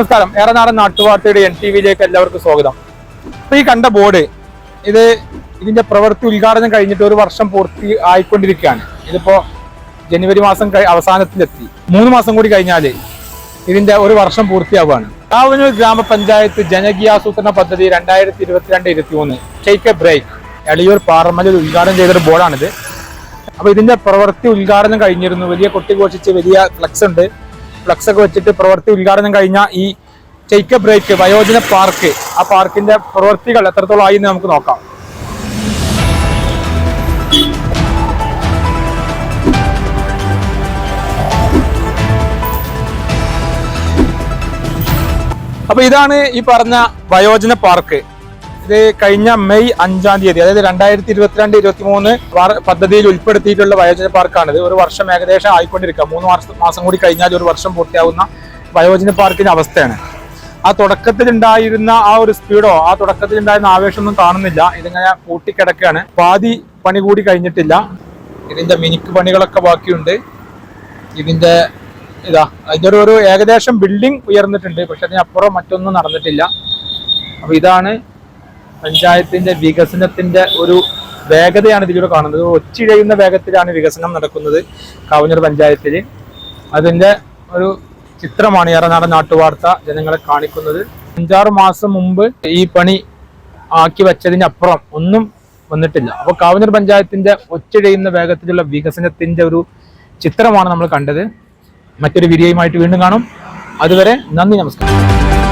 നമസ്കാരം. ഏറനാടൻ നാട്ടുവാർത്തയുടെ N T വിയിലേക്ക് എല്ലാവർക്കും സ്വാഗതം. അപ്പൊ ഈ കണ്ട ബോർഡ് ഇത് ഇതിന്റെ പ്രവൃത്തി ഉദ്ഘാടനം കഴിഞ്ഞിട്ട് ഒരു വർഷം പൂർത്തി ആയിക്കൊണ്ടിരിക്കുകയാണ്. ഇതിപ്പോ ജനുവരി മാസം അവസാനത്തിലെത്തി. മൂന്ന് മാസം കൂടി കഴിഞ്ഞാൽ ഇതിന്റെ ഒരു വർഷം പൂർത്തിയാവുകയാണ്. കാവനൂർ ഗ്രാമപഞ്ചായത്ത് ജനകീയാസൂത്രണ പദ്ധതി രണ്ടായിരത്തി ഇരുപത്തിരണ്ട് ഇരുപത്തി മൂന്ന് ടേക്ക് എ ബ്രേക്ക് എളിയൂർ പാറമ്മലിൽ ഉദ്ഘാടനം ചെയ്തൊരു ബോർഡാണിത്. അപ്പൊ ഇതിന്റെ പ്രവൃത്തി ഉദ്ഘാടനം കഴിഞ്ഞിരുന്നു. വലിയ കൊട്ടി കൊട്ടിഘോഷിച്ച് വലിയ ഫ്ലക്സ് ഉണ്ട്. ഫ്ലക്സ് ഒക്കെ വെച്ചിട്ട് പ്രവൃത്തി ഉദ്ഘാടനം കഴിഞ്ഞ ഈ ചെയ്ക്ക ബ്രേക്ക് വയോജന പാർക്ക് ആ പാർക്കിന്റെ പ്രവൃത്തികൾ എത്രത്തോളം ആയി എന്ന് നമുക്ക് നോക്കാം. അപ്പൊ ഇതാണ് ഈ പറഞ്ഞ വയോജന പാർക്ക്. ഇത് കഴിഞ്ഞ മെയ് അഞ്ചാം തീയതി അതായത് രണ്ടായിരത്തി ഇരുപത്തിരണ്ട് ഇരുപത്തി മൂന്ന് പദ്ധതിയിൽ ഉൾപ്പെടുത്തിയിട്ടുള്ള വയോജന പാർക്കാണിത്. ഒരു വർഷം ഏകദേശം ആയിക്കൊണ്ടിരിക്കുക. മൂന്ന് മാസം കൂടി കഴിഞ്ഞാൽ ഒരു വർഷം പൂർത്തിയാവുന്ന വയോജന പാർക്കിന്റെ അവസ്ഥയാണ്. ആ തുടക്കത്തിൽ ഉണ്ടായിരുന്ന ആ ഒരു സ്പീഡോ ആ തുടക്കത്തിൽ ഉണ്ടായിരുന്ന ആവേശമൊന്നും കാണുന്നില്ല. ഇതിങ്ങനെ പൂട്ടിക്കിടക്കുകയാണ് പാതി പണി കൂടി കഴിഞ്ഞിട്ടില്ല. ഇതിന്റെ മിനിക്ക് പണികളൊക്കെ ബാക്കിയുണ്ട്. ഇതിന്റെ ഇതാ അതിന്റെ ഒരു ഏകദേശം ബിൽഡിംഗ് ഉയർന്നിട്ടുണ്ട്. പക്ഷെ അതിനപ്പുറം മറ്റൊന്നും നടന്നിട്ടില്ല. അപ്പൊ ഇതാണ് പഞ്ചായത്തിന്റെ വികസനത്തിന്റെ ഒരു വേഗതയാണ് ഇതിലൂടെ കാണുന്നത്. ഒച്ചിഴയുന്ന വേഗത്തിലാണ് വികസനം നടക്കുന്നത് കാവഞ്ഞൂർ പഞ്ചായത്തിൽ അതിന്റെ ഒരു ചിത്രമാണ് ഏറനാടൻ നാട്ടുവാർത്ത ജനങ്ങളെ കാണിക്കുന്നത്. അഞ്ചാറ് മാസം മുമ്പ് ഈ പണി ആക്കി വെച്ചതിന് അപ്പുറം ഒന്നും വന്നിട്ടില്ല. അപ്പോൾ കാവഞ്ഞൂർ പഞ്ചായത്തിന്റെ ഒച്ചിഴയുന്ന വേഗത്തിലുള്ള വികസനത്തിന്റെ ഒരു ചിത്രമാണ് നമ്മൾ കണ്ടത്. മറ്റൊരു വീഡിയോയുമായിട്ട് വീണ്ടും കാണും. അതുവരെ നന്ദി നമസ്കാരം.